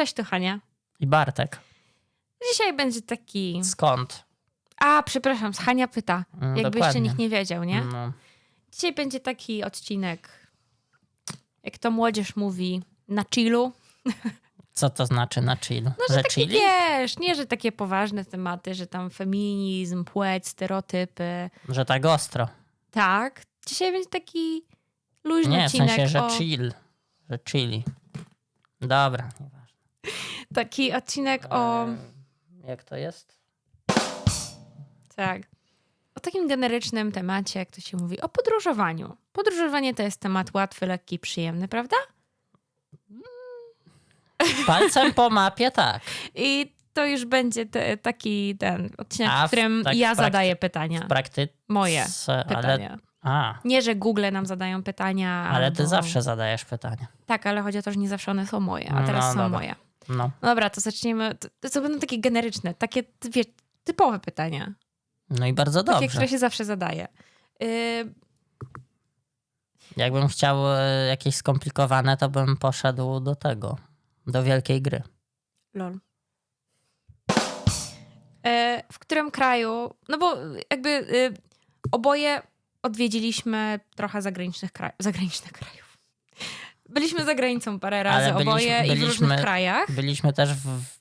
Cześć, tu Hania. I Bartek. Dzisiaj będzie taki... Skąd? A, przepraszam, Hania pyta. Mm, Jakby jeszcze dokładnie. nikt nie wiedział, nie? No. Dzisiaj będzie taki odcinek, jak to młodzież mówi, na chillu. Co to znaczy na chillu? No, że chili? wiesz, nie, że takie poważne tematy, że tam feminizm, płeć, stereotypy. Że tak ostro. Tak. Dzisiaj będzie taki luźny Nie, w odcinek. sensie, że o, chill. Że chili. Dobra. nieważne. Taki odcinek o... Eee, Jak to jest? Tak. O takim generycznym temacie, jak to się mówi, o podróżowaniu. Podróżowanie to jest temat łatwy, lekki, przyjemny, prawda? Palcem po mapie, tak. I to już będzie te, taki ten odcinek, A w w- którym tak ja zadaję pytania. W praktyce. Moje Ale, pytania. a, Nie, że Google nam zadają pytania. ale ty albo... zawsze zadajesz pytania. Tak, ale chodzi o to, że nie zawsze one są moje, a No, teraz są dobra. moje. No. Dobra, to zacznijmy. To, to będą takie generyczne, takie wie, typowe pytania. No i bardzo Takie, dobrze. które się zawsze zadaje. Yy, Jakbym chciał e, jakieś skomplikowane, to bym poszedł do tego. Do wielkiej gry. Lol. E, w którym kraju, no bo jakby y, oboje odwiedziliśmy trochę zagranicznych, kraj, zagranicznych krajów. Byliśmy za granicą parę razy Ale byliśmy- oboje i w byliśmy- różnych krajach. Byliśmy też w, w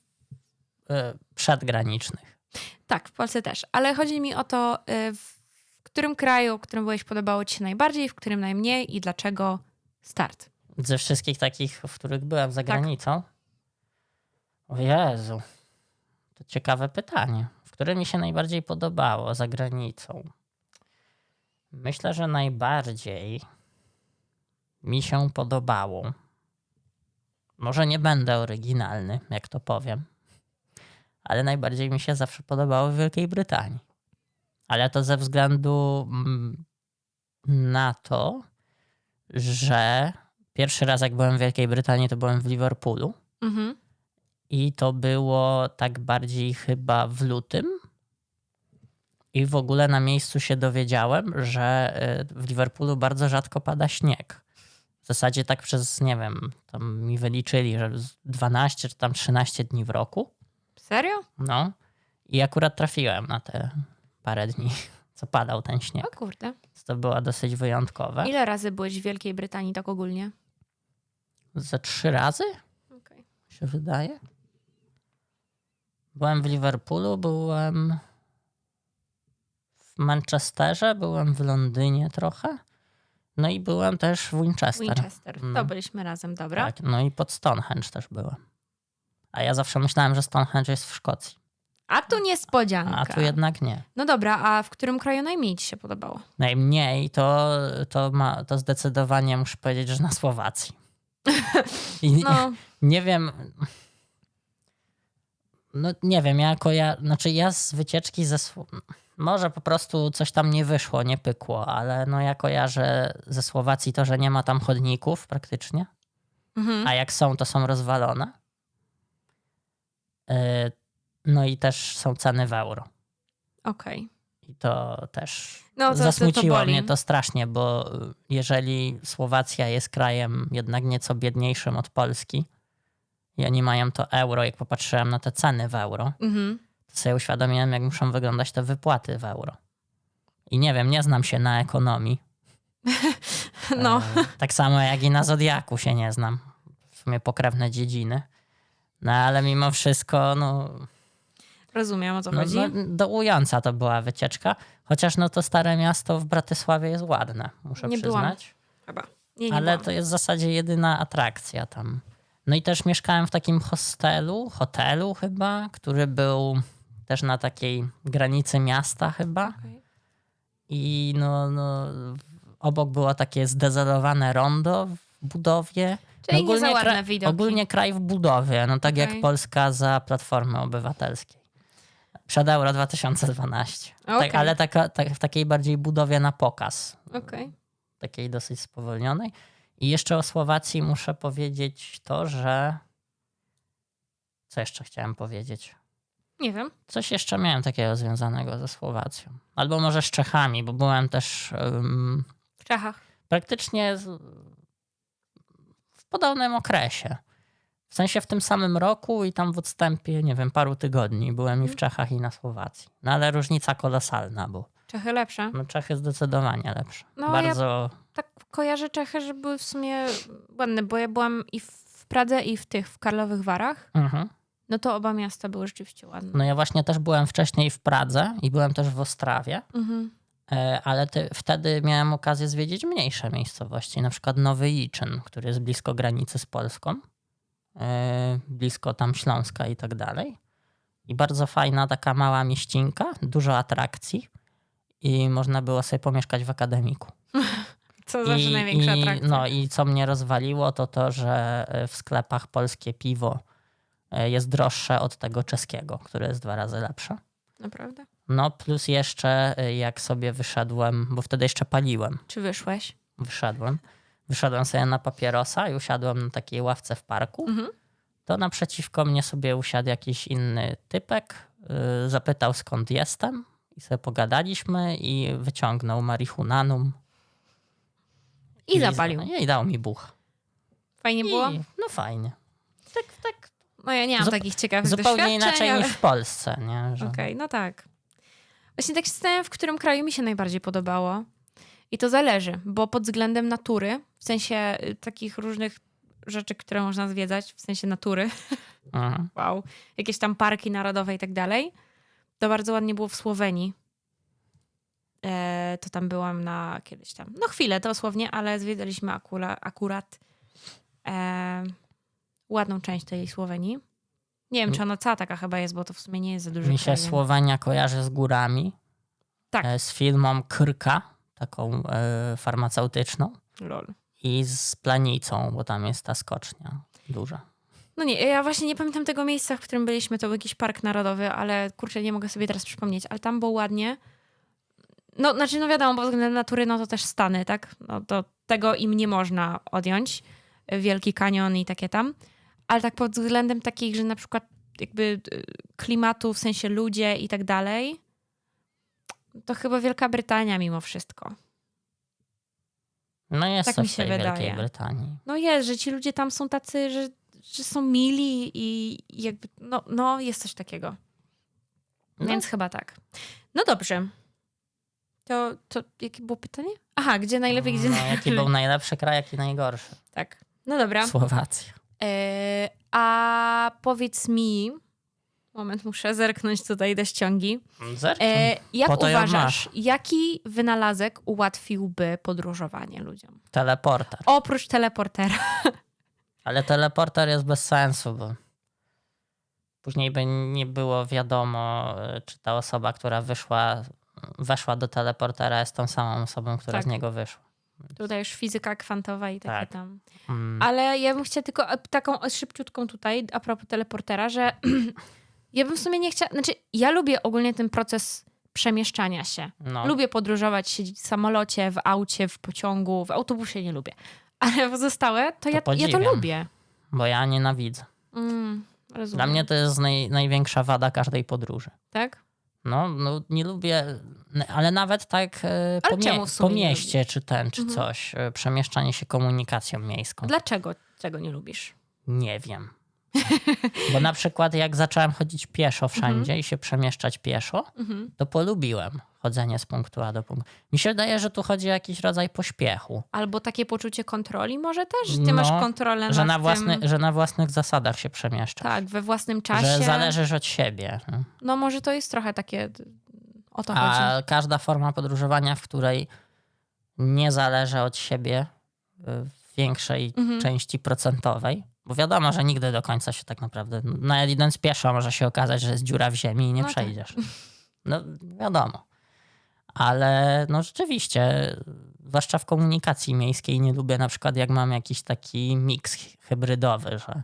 e, przedgranicznych. Tak, w Polsce też. Ale chodzi mi o to, y, w którym kraju, w którym byłeś podobało ci się najbardziej, w którym najmniej i dlaczego start. Ze wszystkich takich, w których byłem za Tak. granicą. O Jezu. To ciekawe pytanie. W którym mi się najbardziej podobało za granicą? Myślę, że najbardziej mi się podobało. Może nie będę oryginalny, jak to powiem, ale najbardziej mi się zawsze podobało w Wielkiej Brytanii. Ale to ze względu mm, na to, że pierwszy raz jak byłem w Wielkiej Brytanii, to byłem w Liverpoolu. Mhm. I to było tak bardziej chyba w lutym. I w ogóle na miejscu się dowiedziałem, że y, w Liverpoolu bardzo rzadko pada śnieg. W zasadzie tak przez, nie wiem, tam mi wyliczyli, że z 12 czy tam 13 dni w roku. Serio? No. I akurat trafiłem na te parę dni, co padał ten śnieg. O kurde. To było dosyć wyjątkowe. Ile razy byłeś w Wielkiej Brytanii tak ogólnie? Ze trzy razy? Okej. się wydaje. Byłem w Liverpoolu, byłem w Manchesterze, byłem w Londynie trochę. No i byłem też w Winchester. Winchester. To No. byliśmy razem, dobra? Tak, no i pod Stonehenge też byłem. A ja zawsze myślałem, że Stonehenge jest w Szkocji. A tu niespodzianka. A tu jednak nie. No dobra, a w którym kraju najmniej ci się podobało? Najmniej to, to, ma, to zdecydowanie muszę powiedzieć, że na Słowacji. I No, Nie wiem. No nie wiem, ja jako ja, znaczy ja z wycieczki ze Sło- może po prostu coś tam nie wyszło, nie pykło, ale no ja kojarzę ze Słowacji to, że nie ma tam chodników praktycznie, mhm. a jak są, to są rozwalone. Yy, No i też są ceny w euro. okej. I to też No to, to, to zasmuciło boli. mnie to strasznie, bo y, jeżeli Słowacja jest krajem jednak nieco biedniejszym od Polski i oni mają to euro, jak popatrzyłem na te ceny w euro, Mhm. To sobie uświadomiłem, jak muszą wyglądać te wypłaty w euro. I nie wiem, nie znam się na ekonomii. No, E, tak samo jak i na Zodiaku się nie znam. W sumie pokrewne dziedziny. No ale mimo wszystko, no, rozumiem o co no, chodzi. no dołująca to była wycieczka. Chociaż no to stare miasto w Bratysławie jest ładne, muszę Nie byłam. przyznać. Chyba. Nie, nie Ale byłam. to jest w zasadzie jedyna atrakcja tam. No i też mieszkałem w takim hostelu, hotelu chyba, który był też na takiej granicy miasta chyba. Okej. I no, no obok było takie zdezolowane rondo w budowie. Czyli No nie za ładne kra- ogólnie kraj w budowie, no tak Okej. jak Polska za Platformy Obywatelskiej. Przed Euro 2012. Okej. Tak, ale taka, tak, w takiej bardziej budowie na pokaz. Okej. Takiej dosyć spowolnionej. I jeszcze o Słowacji muszę powiedzieć to, że... Co jeszcze chciałem powiedzieć? Nie wiem. Coś jeszcze miałem takiego związanego ze Słowacją. Albo może z Czechami, bo byłem też ym, W Czechach. praktycznie z, w podobnym okresie. W sensie w tym samym roku i tam w odstępie, nie wiem, paru tygodni byłem i w Czechach i na Słowacji. No ale różnica kolosalna, bo Czechy lepsze. no, Czechy zdecydowanie lepsze. No, Bardzo... Tak kojarzę Czechy, że były w sumie ładne, bo ja byłam i w Pradze, i w tych, w Karlowych Warach. Mhm. No to oba miasta były rzeczywiście ładne. No ja właśnie też byłem wcześniej w Pradze i byłem też w Ostrawie, Mhm. e, ale ty, wtedy miałem okazję zwiedzić mniejsze miejscowości, na przykład Nowy Iczyn, który jest blisko granicy z Polską, e, blisko tam Śląska i tak dalej. I bardzo fajna taka mała mieścinka, dużo atrakcji i można było sobie pomieszkać w akademiku. Co znaczy największa i, atrakcja? No i co mnie rozwaliło, to to, że e, w sklepach polskie piwo jest droższe od tego czeskiego, które jest dwa razy lepsze. Naprawdę? No plus jeszcze y, jak sobie wyszedłem, bo wtedy jeszcze paliłem, Czy wyszłeś? wyszedłem. Wyszedłem sobie na papierosa i usiadłem na takiej ławce w parku. Mhm. To naprzeciwko mnie sobie usiadł jakiś inny typek, y, zapytał skąd jestem i sobie pogadaliśmy i wyciągnął marihuanum. I zapalił. I dał mi buch. Fajnie było? I, no fajnie. Tak, tak. No ja nie mam Zup- takich ciekawych Zupełnie inaczej ale... niż w Polsce, nie? Że... Okej, no tak. Właśnie tak się zastanawiam, w którym kraju mi się najbardziej podobało. I to zależy, bo pod względem natury, w sensie y, takich różnych rzeczy, które można zwiedzać, w sensie natury, Mhm. wow, jakieś tam parki narodowe i tak dalej, to bardzo ładnie było w Słowenii. E, to tam byłam na kiedyś tam, no chwilę dosłownie, ale zwiedzaliśmy akura, akurat e, ładną część tej Słowenii. Nie wiem, czy ona cała taka chyba jest, bo to w sumie nie jest za duży Mi się Słowenia kojarzy z górami. Tak. E, Z filmą Krka, taką e, farmaceutyczną. Lol. I z Planicą, bo tam jest ta skocznia duża. No nie, ja właśnie nie pamiętam tego miejsca, w którym byliśmy. To był jakiś park narodowy, ale kurczę, nie mogę sobie teraz przypomnieć. Ale tam było ładnie. No, znaczy, no wiadomo, pod względem natury, no to też Stany, tak? No to tego im nie można odjąć. Wielki kanion i takie tam. Ale tak pod względem takich, że na przykład jakby y, klimatu, w sensie ludzie i tak dalej, to chyba Wielka Brytania mimo wszystko. No jest Tak mi się tej Wielkiej wydaje. Brytanii. No jest, że ci ludzie tam są tacy, że, że są mili i jakby, no, no jest coś takiego. No. Więc chyba tak. No dobrze. To, to jakie było pytanie? Aha, gdzie najlepiej, gdzie No, najlepiej. jaki był najlepszy kraj, jaki najgorszy? Tak. No dobra. Słowacja. E, a powiedz mi, moment, muszę zerknąć tutaj do ściągi. Zerknij. E, jak uważasz, masz. jaki wynalazek ułatwiłby podróżowanie ludziom? Teleporter. Oprócz teleportera. Ale teleporter jest bez sensu, bo później by nie było wiadomo, e, czy ta osoba, która wyszła, weszła do teleportera jest tą samą osobą, która Tak. z niego wyszła. Tutaj już fizyka kwantowa i takie Tak. tam. Mm. Ale ja bym chciała tylko taką szybciutką tutaj, a propos teleportera, że ja bym w sumie nie chciała, znaczy ja lubię ogólnie ten proces przemieszczania się. No. Lubię podróżować, siedzieć w samolocie, w aucie, w pociągu, w autobusie nie lubię. Ale pozostałe, to, ja, ja to lubię. Bo ja nienawidzę. Mm, rozumiem. Dla mnie to jest naj, największa wada każdej podróży. Tak? No, no nie lubię, ale nawet tak e, Ale po, mie- po mieście czy ten, czy Mhm. coś, e, przemieszczanie się komunikacją miejską. Dlaczego tego nie lubisz? Nie wiem. Bo na przykład jak zacząłem chodzić pieszo wszędzie Mhm. i się przemieszczać pieszo, Mhm. to polubiłem chodzenie z punktu A do punktu. Mi się wydaje, że tu chodzi o jakiś rodzaj pośpiechu. Albo takie poczucie kontroli może też? Ty masz No, kontrolę Że nad na, własny, tym. że na własnych zasadach się przemieszczasz. Tak, we własnym czasie. Że zależysz od siebie. no. No może to jest trochę takie... O to chodzi. A każda forma podróżowania, w której nie zależy od siebie y, w większej Mhm. części procentowej, bo wiadomo, że nigdy do końca się tak naprawdę, nawet idąc pieszo może się okazać, że jest dziura w ziemi i nie No tak. przejdziesz. No wiadomo. Ale no rzeczywiście, zwłaszcza w komunikacji miejskiej nie lubię na przykład jak mam jakiś taki miks hybrydowy, że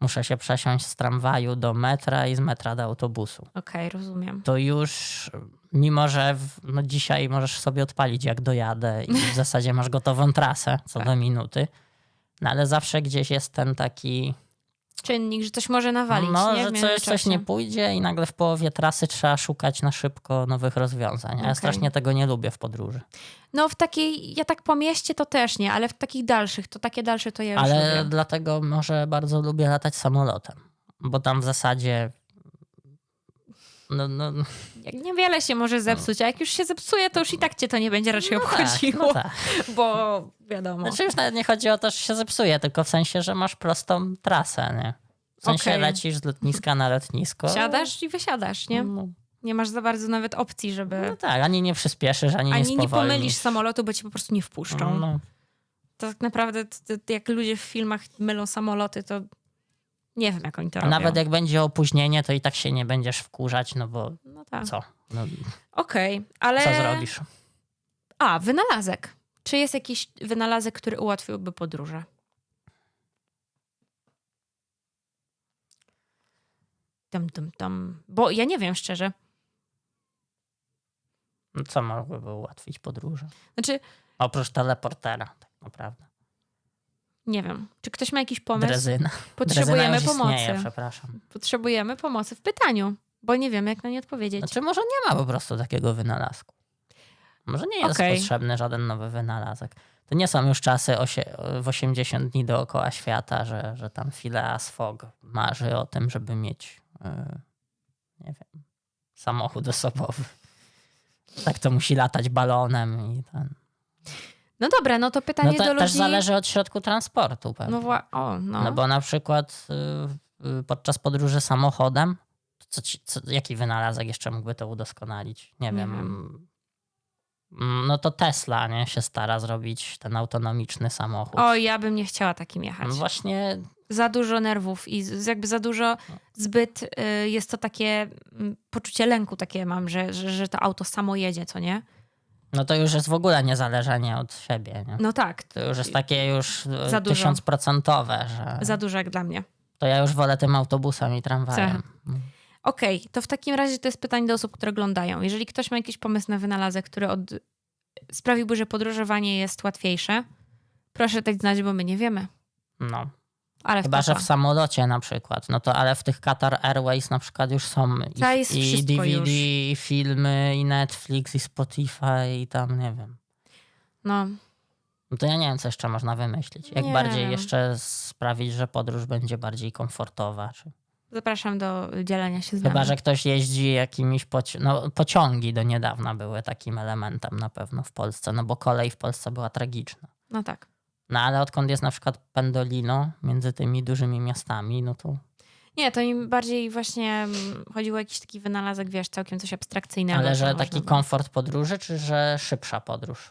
muszę się przesiąść z tramwaju do metra i z metra do autobusu Okej, rozumiem. to już mimo, że w, no dzisiaj możesz sobie odpalić jak dojadę i w zasadzie masz gotową trasę co Tak. do minuty, no ale zawsze gdzieś jest ten taki czynnik, że coś może nawalić, No, nie? Że coś, coś nie pójdzie i nagle w połowie trasy trzeba szukać na szybko nowych rozwiązań. A Ja strasznie tego nie lubię w podróży. No w takiej, ja tak po mieście to też nie, ale w takich dalszych, to takie dalsze to ja już Ale lubię. dlatego może bardzo lubię latać samolotem. Bo tam w zasadzie. No, no, Jak niewiele się może zepsuć, a jak już się zepsuje, to już i tak cię to nie będzie raczej no tak, obchodziło, no tak. bo wiadomo. Znaczy już nawet nie chodzi o to, że się zepsuje, tylko w sensie, że masz prostą trasę, nie? W sensie Okej. lecisz z lotniska na lotnisko. Siadasz i wysiadasz, nie? No, Nie masz za bardzo nawet opcji, no żeby... tak, ani nie przyspieszysz, ani, nie Ani nie pomylisz samolotu, bo cię po prostu nie wpuszczą. No, To tak naprawdę, to, to jak ludzie w filmach mylą samoloty, to nie wiem, jak oni to a robią. nawet jak będzie opóźnienie, to i tak się nie będziesz wkurzać, no bo No tak. co? No, Okej, ale... co zrobisz? A, wynalazek. Czy jest jakiś wynalazek, który ułatwiłby podróże? Tam, tam, tam. Bo ja nie wiem szczerze. No, co mogłoby ułatwić podróże? Znaczy, Oprócz teleportera, tak naprawdę. Nie wiem. Czy ktoś ma jakiś pomysł? Drezyna. Drezyna Potrzebujemy już pomocy. istnieje, przepraszam. Potrzebujemy pomocy w pytaniu, bo nie wiemy, jak na nie odpowiedzieć. Znaczy może nie ma po prostu takiego wynalazku. Może nie jest Okej. potrzebny żaden nowy wynalazek. To nie są już czasy w 80 dni dookoła świata, że, że tam Phileas Fogg marzy o tym, żeby mieć yy, nie wiem, samochód osobowy. Tak to musi latać balonem i ten. No dobra, no to pytanie No to do ludzi... też zależy od środku transportu pewnie. No, wła... o, no. No bo na przykład y, y, podczas podróży samochodem, co ci, co, jaki wynalazek jeszcze mógłby to udoskonalić? Nie, Nie wiem. wiem. Mm, No to Tesla nie, się stara zrobić ten autonomiczny samochód. O, ja bym nie chciała takim jechać. No właśnie, za dużo nerwów i jakby za dużo zbyt y, jest to takie mm, poczucie lęku takie mam, że, że, że to auto samo jedzie, co nie? No to już jest w ogóle niezależenie od siebie. Nie? No tak, To już jest takie już y, Za dużo. tysiącprocentowe, że za dużo jak dla mnie. to ja już wolę tym autobusem i tramwajem. Okej, to w takim razie to jest pytanie do osób, które oglądają. Jeżeli ktoś ma jakiś pomysł na wynalazek, który od... sprawiłby, że podróżowanie jest łatwiejsze, proszę dać znać, bo my nie wiemy. No. Ale Chyba, że w samolocie na przykład. No to ale w tych Qatar Airways na przykład już są i, i DVD, już. i filmy, i Netflix, i Spotify, i tam nie wiem. No, No to ja nie wiem, co jeszcze można wymyślić. Jak Nie bardziej jeszcze sprawić, że podróż będzie bardziej komfortowa. Czy... zapraszam do dzielenia się z nami. Chyba, że ktoś jeździ jakimiś poci- no, pociągi do niedawna były takim elementem na pewno w Polsce, no bo kolej w Polsce była tragiczna. No tak. No ale odkąd jest na przykład pendolino między tymi dużymi miastami, no to Nie, to im bardziej właśnie mm, chodziło o jakiś taki wynalazek, wiesz, całkiem coś abstrakcyjnego. Ale że można taki by- komfort podróży, czy że szybsza podróż?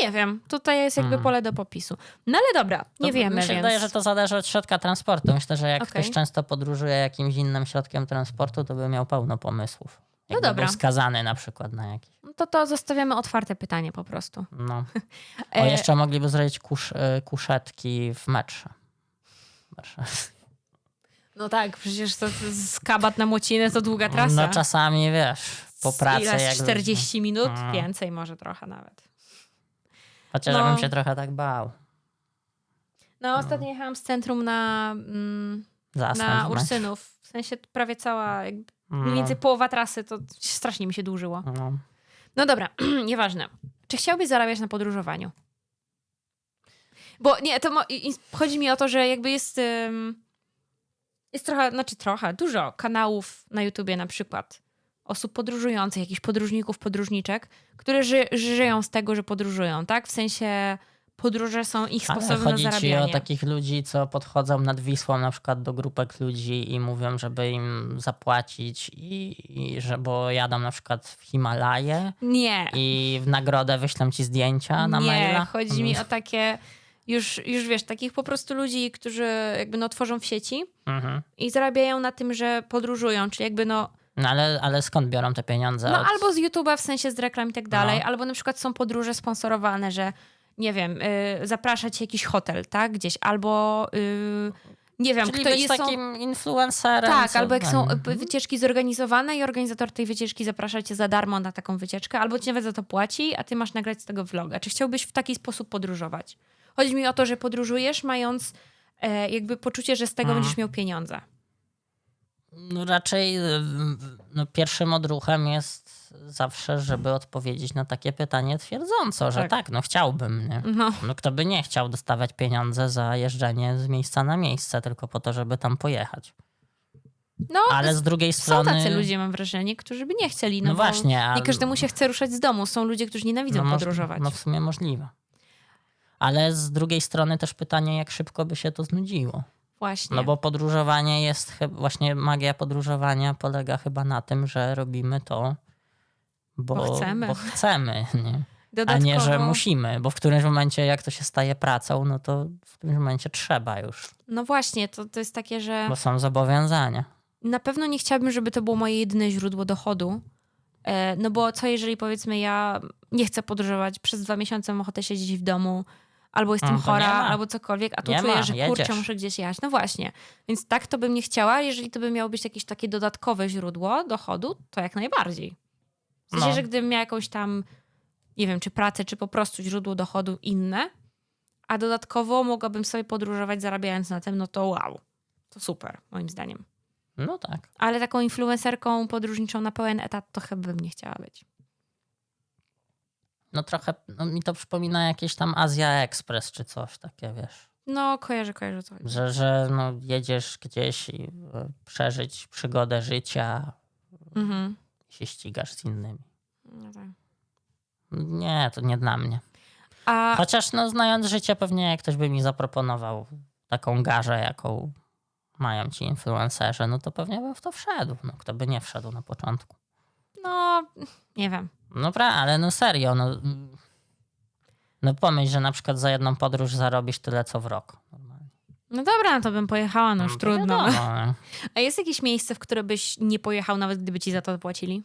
Nie wiem, tutaj jest jakby Mm. pole do popisu. No ale dobra, nie To wiemy, Mi się więc... wydaje, że to zależy od środka transportu. Myślę, że jak Okej. ktoś często podróżuje jakimś innym środkiem transportu, to by miał pełno pomysłów. Jakby dobra. był skazany na przykład na jakiś. No to to zostawiamy otwarte pytanie po prostu. No. E, O, jeszcze mogliby zrobić kusz, y, kuszetki w metrze. Warszawie. No tak, przecież to, to z kabat na Młocinę to długa trasa. No czasami wiesz, po pracy jak 40 minut? Mm. Więcej może trochę nawet. Chociaż No. bym się trochę tak bał. No ostatnio jechałam z centrum na, mm, Zasnąć na. Ursynów. W sensie prawie cała, jakby mniej No, więcej połowa trasy, to strasznie mi się dłużyło. no. No dobra, nieważne. Czy chciałbyś zarabiać na podróżowaniu? Bo nie, to chodzi mi o to, że jakby jest. ym, jest trochę, znaczy trochę, dużo kanałów na YouTubie na przykład. Osób podróżujących, jakichś podróżników, podróżniczek, które ży- żyją z tego, że podróżują, tak? W sensie podróże są ich Ale sposobem na chodzi ci zarabianie. o takich ludzi, co podchodzą nad Wisłą na przykład do grupek ludzi i mówią, żeby im zapłacić i, i że bo jadą na przykład w Himalaje Nie, i w nagrodę wyślą ci zdjęcia na nie, maila. chodzi mi o takie już, już wiesz, takich po prostu ludzi, którzy jakby no tworzą w sieci Mhm. i zarabiają na tym, że podróżują, czyli jakby no, No ale, ale skąd biorą te pieniądze? no Od... albo z YouTube'a w sensie z reklam i tak dalej, No. albo na przykład są podróże sponsorowane, że nie wiem, y, zaprasza cię jakiś hotel, tak, gdzieś, albo y, nie wiem, Czyli kto jest takim influencerem. tak, co- albo jak są Mhm. y, wycieczki zorganizowane i organizator tej wycieczki zaprasza cię za darmo na taką wycieczkę, albo ci nawet za to płaci, a ty masz nagrać z tego vloga. Czy chciałbyś w taki sposób podróżować? Chodzi mi o to, że podróżujesz mając e, jakby poczucie, że z tego Mhm. będziesz miał pieniądze. No raczej y, no, pierwszym odruchem jest zawsze, żeby odpowiedzieć na takie pytanie twierdząco, że Tak. tak, no chciałbym. Nie? No, No kto by nie chciał dostawać pieniądze za jeżdżenie z miejsca na miejsce, tylko po to, żeby tam pojechać. no Ale z drugiej są strony... tacy ludzie, mam wrażenie, którzy by nie chcieli. No, No właśnie, a- Nie każdemu się chce ruszać z domu. Są ludzie, którzy nienawidzą moż- podróżować. No w sumie możliwe. Ale z drugiej strony też pytanie, jak szybko by się to znudziło. Właśnie. No bo podróżowanie jest, właśnie magia podróżowania polega chyba na tym, że robimy to, bo, Bo chcemy. Bo chcemy nie? A Dodatkowo, nie, że musimy, bo w którymś momencie jak to się staje pracą, no to w którymś momencie trzeba już, No właśnie, to, to jest takie, że bo są zobowiązania. na pewno nie chciałabym, żeby to było moje jedyne źródło dochodu. E, No bo co jeżeli powiedzmy ja nie chcę podróżować, przez dwa miesiące mam ochotę siedzieć w domu, albo jestem nie chora, albo cokolwiek, a tu Nie czuję, ma, że jedziesz. kurczę, muszę gdzieś jechać. No właśnie. Więc tak to bym nie chciała. Jeżeli to by miało być jakieś takie dodatkowe źródło dochodu, to jak najbardziej. W sensie, No. że gdybym miała jakąś tam, nie wiem, czy pracę, czy po prostu źródło dochodu inne, a dodatkowo mogłabym sobie podróżować zarabiając na tym, no to wow. To super, moim zdaniem. No tak. Ale taką influencerką podróżniczą na pełen etat to chyba bym nie chciała być. No trochę no, mi to przypomina jakieś tam Azja Express czy coś takie, wiesz. No, kojarzę, kojarzę chodzi. Że, że no, jedziesz gdzieś i e, przeżyć przygodę życia Mhm. Się ścigasz z innymi. No tak. Nie, to nie dla mnie. A Chociaż no, znając życie, pewnie jak ktoś by mi zaproponował taką garzę, jaką mają ci influencerzy, no to pewnie bym w to wszedł. No, kto by nie wszedł na początku. no, nie wiem. No pra, ale no serio, no, no pomyśl, że na przykład za jedną podróż zarobisz tyle, co w rok. Normalnie. No dobra, no to bym pojechała, no już to trudno. wiadomo? A jest jakieś miejsce, w które byś nie pojechał, nawet gdyby ci za to płacili?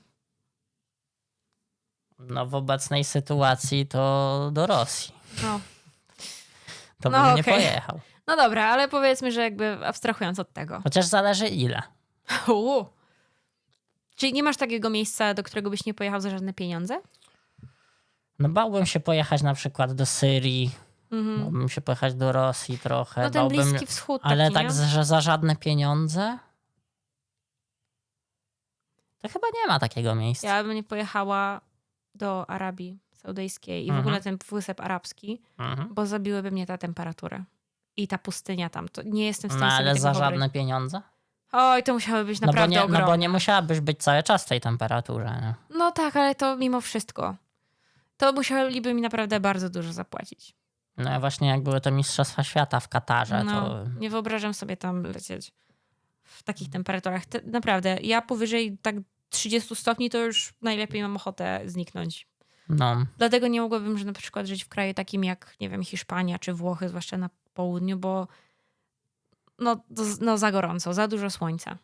No w obecnej sytuacji to do Rosji. No. To No, bym nie okej. pojechał. No dobra, ale powiedzmy, że jakby abstrahując od tego. Chociaż zależy ile. Uu. Czyli nie masz takiego miejsca, do którego byś nie pojechał za żadne pieniądze? No bałbym się pojechać na przykład do Syrii, Mhm. bałbym się pojechać do Rosji trochę. No ten bałbym... Bliski Wschód Ale taki, tak, nie? że za żadne pieniądze? To chyba nie ma takiego miejsca. Ja bym nie pojechała do Arabii Saudyjskiej i w Mhm. ogóle ten Półwysep Arabski, Mhm. bo zabiłyby mnie ta temperatura. I ta pustynia tam. To nie jestem w No stanie sobie ale za wyobrazić. żadne pieniądze? Oj, to musiały być No bo, naprawdę nie, no ogromne. bo nie musiałabyś być cały czas w tej temperaturze. Nie? No tak, ale to mimo wszystko. To musieliby mi naprawdę bardzo dużo zapłacić. No ja właśnie jak były te Mistrzostwa Świata w Katarze, No, to nie wyobrażam sobie tam lecieć w takich temperaturach. Te, naprawdę, ja powyżej tak 30 stopni to już najlepiej mam ochotę zniknąć. no, Dlatego nie mogłabym że na przykład żyć w kraju takim jak, nie wiem, Hiszpania czy Włochy, zwłaszcza na południu, bo no, to, no za gorąco, za dużo słońca.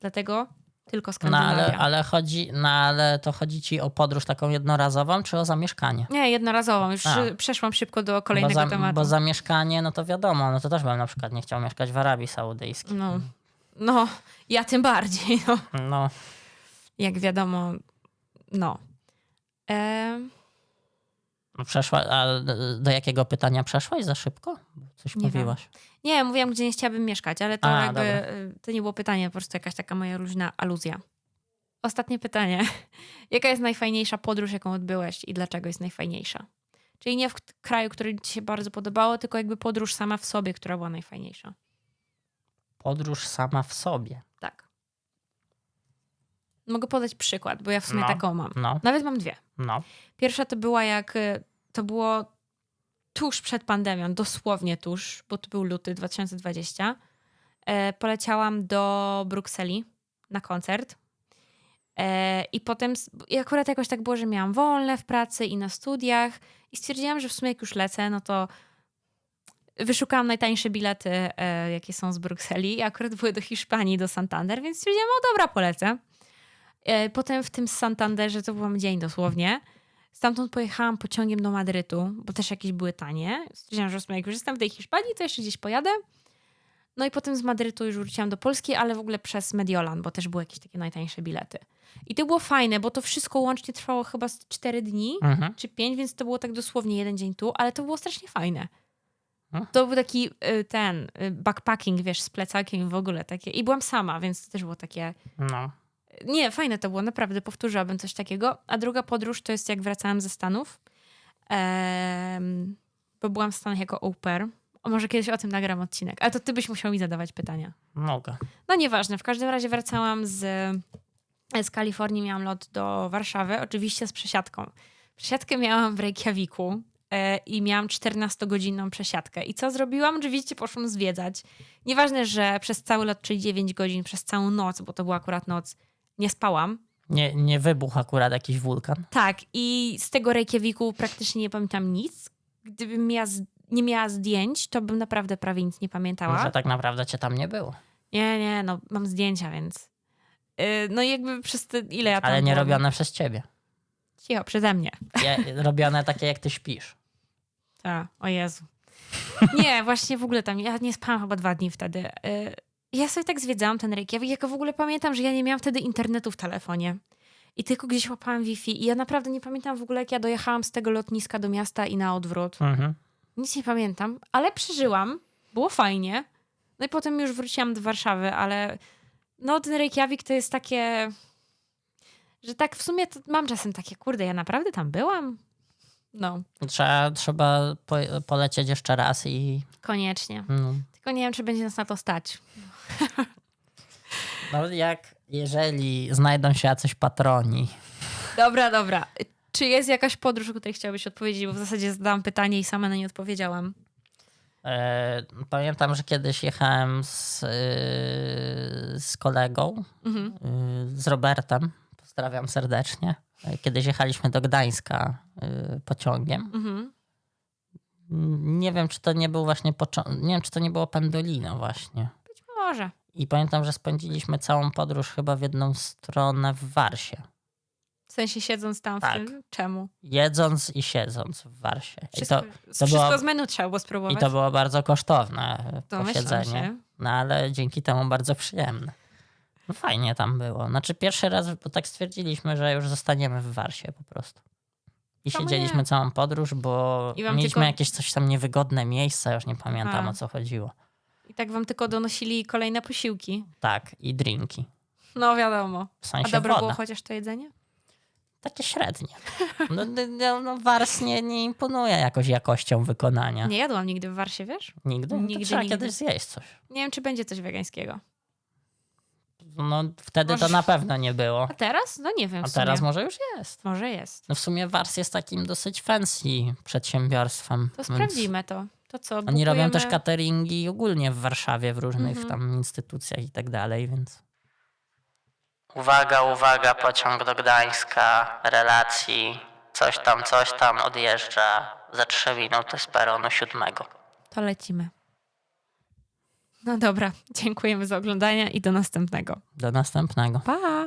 Dlatego tylko no Skandynawia. ale, ale chodzi, no ale to chodzi ci o podróż taką jednorazową, czy o zamieszkanie? Nie, jednorazową. Już A. przeszłam szybko do kolejnego bo, za, tematu. bo zamieszkanie, no to wiadomo, no to też bym na przykład nie chciał mieszkać w Arabii Saudyjskiej. No, no, ja tym bardziej. No. No, Jak wiadomo, no. No przeszła, a do jakiego pytania przeszłaś za szybko? Coś Nie wiem. mówiłaś. nie, mówiłam, gdzie nie chciałabym mieszkać, ale to A, jakby dobra. y, to nie było pytanie, po prostu jakaś taka moja luźna aluzja. Ostatnie pytanie. Jaka jest najfajniejsza podróż, jaką odbyłeś i dlaczego jest najfajniejsza? Czyli nie w kraju, który ci się bardzo podobało, tylko jakby podróż sama w sobie, która była najfajniejsza. Podróż sama w sobie. Mogę podać przykład, bo ja w sumie No. taką mam. No, Nawet mam dwie. no. Pierwsza to była jak y, to było tuż przed pandemią, dosłownie tuż, bo to był luty 2020. E, poleciałam do Brukseli na koncert. E, I potem, i akurat jakoś tak było, że miałam wolne w pracy i na studiach. I stwierdziłam, że w sumie jak już lecę, no to wyszukałam najtańsze bilety, e, jakie są z Brukseli. I akurat były do Hiszpanii, do Santander, więc stwierdziłam, o dobra, polecę. E, Potem w tym Santanderze, to był dzień dosłownie, Stamtąd pojechałam pociągiem do Madrytu, bo też jakieś były tanie. Stwierdziłam, że jak już jestem w tej Hiszpanii, to jeszcze gdzieś pojadę. No i potem z Madrytu już wróciłam do Polski, ale w ogóle przez Mediolan, bo też były jakieś takie najtańsze bilety. I to było fajne, bo to wszystko łącznie trwało chyba z 4 dni Mhm. czy 5, więc to było tak dosłownie jeden dzień tu, ale to było strasznie fajne. Hmm? To był taki y, ten y, backpacking, wiesz, z plecakiem w ogóle takie. I byłam sama, więc to też było takie... No. Nie, fajne to było, naprawdę, powtórzyłabym coś takiego. A druga podróż to jest jak wracałam ze Stanów, bo byłam w Stanach jako au pair. O, może kiedyś o tym nagram odcinek, ale to ty byś musiał mi zadawać pytania. Mogę. No nieważne, w każdym razie wracałam z, z Kalifornii, miałam lot do Warszawy, oczywiście z przesiadką. Przesiadkę miałam w Reykjaviku e, i miałam 14-godzinną przesiadkę. I co zrobiłam? Oczywiście poszłam zwiedzać. Nieważne, że przez cały lot, czyli 9 godzin, przez całą noc, bo to była akurat noc, nie spałam. Nie, nie wybuchł akurat jakiś wulkan. Tak, i z tego Reykjaviku praktycznie nie pamiętam nic. Gdybym nie miała zdjęć, to bym naprawdę prawie nic nie pamiętała. Że tak naprawdę cię tam nie było. Nie, nie, no mam zdjęcia, więc. Yy, no jakby przez te, ile ja tam. Ale nie byłam? robione przez ciebie. Cicho, przeze mnie. Je, robione takie jak ty śpisz. Tak, o Jezu. Nie, właśnie w ogóle tam, ja nie spałam chyba dwa dni wtedy. Yy, ja sobie tak zwiedzałam ten Reykjavik, jak w ogóle pamiętam, że ja nie miałam wtedy internetu w telefonie. I tylko gdzieś łapałam Wi-Fi. I ja naprawdę nie pamiętam w ogóle, jak ja dojechałam z tego lotniska do miasta i na odwrót. Mhm. Nic nie pamiętam, ale przeżyłam. Było fajnie. No i potem już wróciłam do Warszawy, ale no ten Reykjavik to jest takie, że tak w sumie to mam czasem takie, kurde, ja naprawdę tam byłam? No, Trzeba, trzeba po, polecieć jeszcze raz i. koniecznie. No, Tylko nie wiem, czy będzie nas na to stać. no jak jeżeli znajdą się jacyś patroni, Dobra, dobra. Czy jest jakaś podróż, o której chciałbyś odpowiedzieć? Bo w zasadzie zadałam pytanie i sama na nie odpowiedziałam. E, pamiętam, że kiedyś jechałem z, e, z kolegą, Mhm. e, z Robertem. Pozdrawiam serdecznie. Kiedyś jechaliśmy do Gdańska pociągiem. Mhm. Nie wiem, czy to nie był właśnie. Nie wiem, czy to nie było Pendolino właśnie. Może. I pamiętam, że spędziliśmy całą podróż chyba w jedną stronę w Warsie. W sensie siedząc tam Tak. w tym, czemu? Jedząc i siedząc w Warsie. I Wszystko, to, wszystko było- z menu trzeba było spróbować. I to było bardzo kosztowne Domyślam posiedzenie. się. No ale dzięki temu bardzo przyjemne. No fajnie tam było. Znaczy pierwszy raz, bo tak stwierdziliśmy, że już zostaniemy w Warsie po prostu. I Czemu siedzieliśmy nie? całą podróż, bo mieliśmy tylko- jakieś coś tam niewygodne miejsca, już nie pamiętam A. o co chodziło. Tak wam tylko donosili kolejne posiłki. Tak, i drinki. No wiadomo. W A sensie dobre woda. było chociaż to jedzenie? Takie średnie. No, no, no, Wars nie, nie imponuje jakoś jakością wykonania. Nie jadłam nigdy w Warsie, wiesz? Nigdy? No Nigdy, trzeba nigdy. kiedyś zjeść coś. Nie wiem, czy będzie coś wegańskiego. No wtedy Możesz- to na pewno nie było. A teraz? No nie wiem. A teraz może już jest. Może jest. No w sumie Wars jest takim dosyć fancy przedsiębiorstwem. To więc sprawdzimy to. To co? Oni robią bukujemy- też cateringi ogólnie w Warszawie, w różnych Mhm. tam instytucjach i tak dalej, więc... Uwaga, uwaga, pociąg do Gdańska, relacji, coś tam, coś tam odjeżdża za trzy minuty z peronu siódmego. To lecimy. No dobra. Dziękujemy za oglądanie i do następnego. Do następnego. Pa!